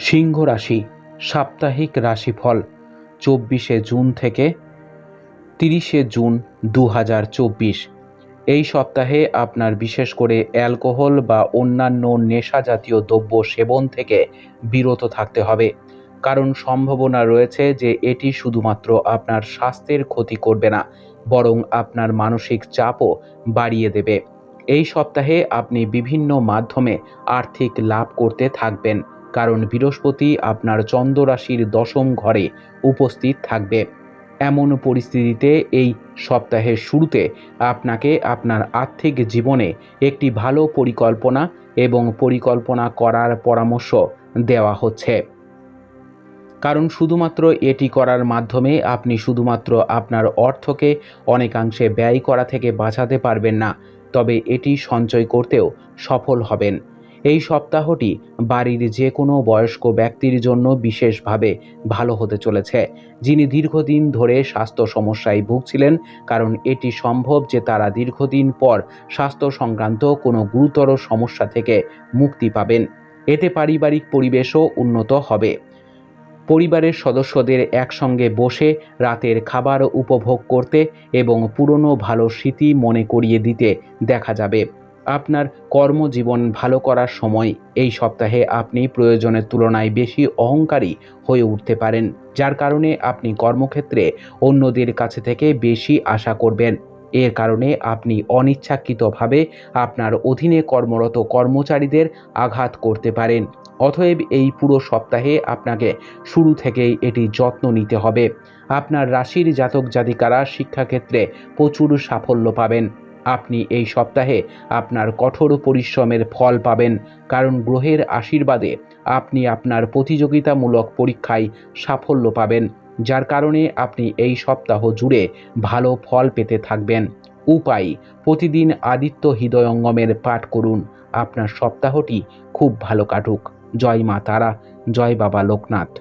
সিংহ রাশি, সাপ্তাহিক রাশিফল, চব্বিশে জুন থেকে তিরিশে জুন দু হাজার চব্বিশ। এই সপ্তাহে আপনার বিশেষ করে অ্যালকোহল বা অন্যান্য নেশা জাতীয় দ্রব্য সেবন থেকে বিরত থাকতে হবে। কারণ সম্ভাবনা রয়েছে যে এটি শুধুমাত্র আপনার স্বাস্থ্যের ক্ষতি করবে না, বরং আপনার মানসিক চাপও বাড়িয়ে দেবে। এই সপ্তাহে আপনি বিভিন্ন মাধ্যমে আর্থিক লাভ করতে থাকবেন। কারণ বৃহস্পতি আপনার চন্দ্র রাশির দশম ঘরে উপস্থিত থাকবে। এমন পরিস্থিতিতে এই সপ্তাহের শুরুতে আপনাকে আপনার আর্থিক জীবনে একটি ভালো পরিকল্পনা এবং পরিকল্পনা করার পরামর্শ দেওয়া হচ্ছে। কারণ শুধুমাত্র এটি করার মাধ্যমে আপনি শুধুমাত্র আপনার অর্থকে অনেকাংশে ব্যয় করা থেকে বাঁচাতে পারবেন না, তবে এটি সঞ্চয় করতেও সফল হবেন। এই সপ্তাহটি বাড়ির যে কোনো বয়স্ক ব্যক্তির জন্য বিশেষভাবে ভালো হতে চলেছে। যিনি দীর্ঘদিন ধরে স্বাস্থ্য সমস্যায় ভুগছিলেন, কারণ এটি সম্ভব যে তারা দীর্ঘদিন পর স্বাস্থ্য সংক্রান্ত কোনো গুরুতর সমস্যা থেকে মুক্তি পাবেন। এতে পারিবারিক পরিবেশও উন্নত হবে। পরিবারের সদস্যদের একসঙ্গে বসে রাতের খাবার উপভোগ করতে এবং পুরনো ভালো স্মৃতি মনে করিয়ে দিতে দেখা যাবে। আপনার কর্মজীবন ভালো করার সময় এই সপ্তাহে আপনি প্রয়োজনের তুলনায় বেশি অহংকারী হয়ে উঠতে পারেন, যার কারণে আপনি কর্মক্ষেত্রে অন্যদের কাছে থেকে বেশি আশা করবেন। এর কারণে আপনি অনিচ্ছাকৃতভাবে আপনার অধীনে কর্মরত কর্মচারীদের আঘাত করতে পারেন। অতএব এই পুরো সপ্তাহে আপনাকে শুরু থেকেই এটি যত্ন নিতে হবে। আপনার রাশির জাতক জাতিকারা শিক্ষাক্ষেত্রে প্রচুর সাফল্য পাবেন। আপনি এই সপ্তাহে আপনার কঠোর পরিশ্রমের ফল পাবেন, কারণ গ্রহের আশীর্বাদে আপনি আপনার প্রতিযোগিতামূলক পরীক্ষায় সাফল্য পাবেন, যার কারণে আপনি এই সপ্তাহ জুড়ে ভালো ফল পেতে থাকবেন। উপায়, প্রতিদিন আদিত্য হৃদয়ঙ্গমের পাঠ করুন, আপনার সপ্তাহটি খুব ভালো কাটুক। জয় মা তারা, জয় বাবা লোকনাথ।